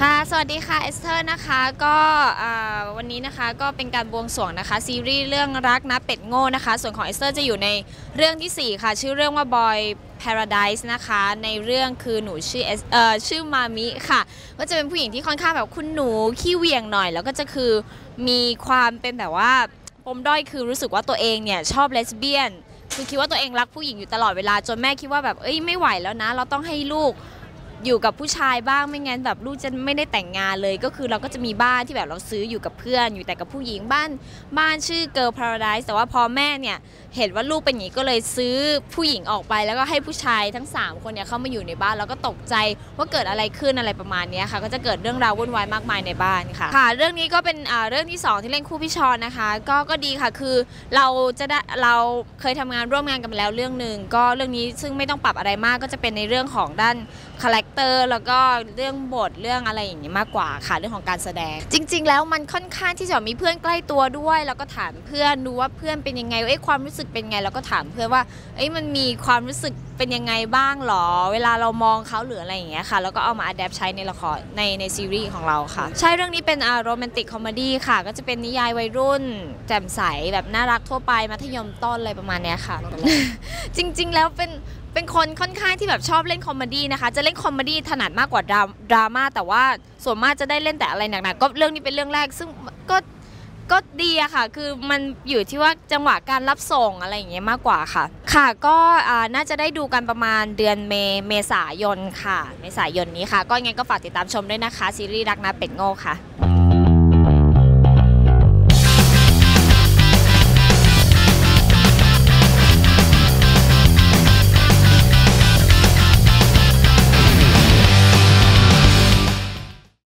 ค่ะสวัสดีค่ะเอสเธอร์นะคะก็วันนี้นะคะก็เป็นการบวงสรวงนะคะซีรีส์เรื่องรักนะเป็ดโง่นะคะ ส่วนของเอสเธอร์จะอยู่ในเรื่องที่ 4 ค่ะ ชื่อเรื่องว่า Boy Paradise นะคะ ในเรื่องคือหนูชื่อเอ่อชื่อมามิค่ะ ก็จะเป็นผู้หญิงที่ค่อนข้างแบบคุณหนูขี้เหวี่ยงหน่อย แล้วก็จะคือมีความเป็นแบบว่าปมด้อยคือรู้สึกว่าตัวเองเนี่ยชอบเลสเบี้ยน คือคิดว่าตัวเองรักผู้หญิงอยู่ตลอดเวลาจนแม่คิดว่าแบบเอ้ยไม่ไหวแล้วนะ เราต้องให้ลูกอยู่กับผู้ชายบ้างไม่งั้นแบบลูกจะไม่ได้แต่งงานเลย ก็คือเราก็จะมีบ้านที่แบบเราซื้ออยู่กับเพื่อนอยู่แต่กับผู้หญิงบ้านบ้านชื่อ Girl Paradise แต่ว่าพอแม่เนี่ย เห็นว่าลูกเป็นอย่างนี้ก็เลยซื้อผู้หญิงออกไป แล้วก็ให้ผู้ชายทั้ง 3 คนเนี่ยเข้ามาอยู่ในบ้านแล้วก็ตกใจว่าเกิดอะไรขึ้นอะไรประมาณนี้ค่ะ ก็จะเกิดเรื่องราววุ่นวายมากมายในบ้านค่ะค่ะ เรื่องนี้ก็เป็นอ่าเรื่องที่สองที่เล่นคู่พี่ชอนนะคะ ก็ก็ดีค่ะคือเราจะได้เราเคยทำงานร่วมงานกันมาแล้วเรื่องหนึ่งก็เรื่องนี้ซึ่งไม่ต้องปรับอะไรมากก็จะเป็นในเรื่องของด้านคาแรคเตอร์แล้วก็เรื่องบทเรื่องอะไรอย่างนี้มากกว่าค่ะเรื่องของการแสดง จริง ๆ แล้วมันค่อนข้างที่จะมีเพื่อนใกล้ตัวด้วย แล้วก็ถามเพื่อนดูว่าเพื่อนเป็นยังไงเอ้ความรู้สึกเป็นไงแล้วก็ถามเพื่อนว่า เอ้ยมันมีความรู้สึกเป็นยังไงบ้างหรอ เวลาเรามองเขาหรืออะไรอย่างเงี้ยค่ะ แล้วก็เอามาอัดแอปใช้ในละครในในซีรีส์ของเราค่ะ ใช่เรื่องนี้เป็นอ่าโรแมนติกคอมเมดี้ค่ะ ก็จะเป็นนิยายวัยรุ่น แจ่มใสแบบน่ารักทั่วไปมัธยมต้นอะไรประมาณเนี้ยค่ะ จริง ๆ แล้วเป็นเป็นคนค่อนข้างที่แบบชอบเล่นคอมเมดี้นะคะ จะเล่นคอมเมดี้ถนัดมากกว่าดราดราม่าแต่ว่าส่วนมากจะได้เล่นแต่อะไรหนักๆก็เรื่องนี้เป็นเรื่องแรก ซึ่งก็ ก็ดีอะค่ะ คือมันอยู่ที่ว่าจังหวะการรับส่งอะไรอย่างเงี้ยมากกว่าค่ะ ค่ะ ก็น่าจะได้ดูกันประมาณเดือนเมเมษายนค่ะ เมษายนนี้ค่ะ ก็ยังไงก็ฝากติดตามชมด้วยนะคะ ซีรีส์รักนะเป็ดโง่ค่ะ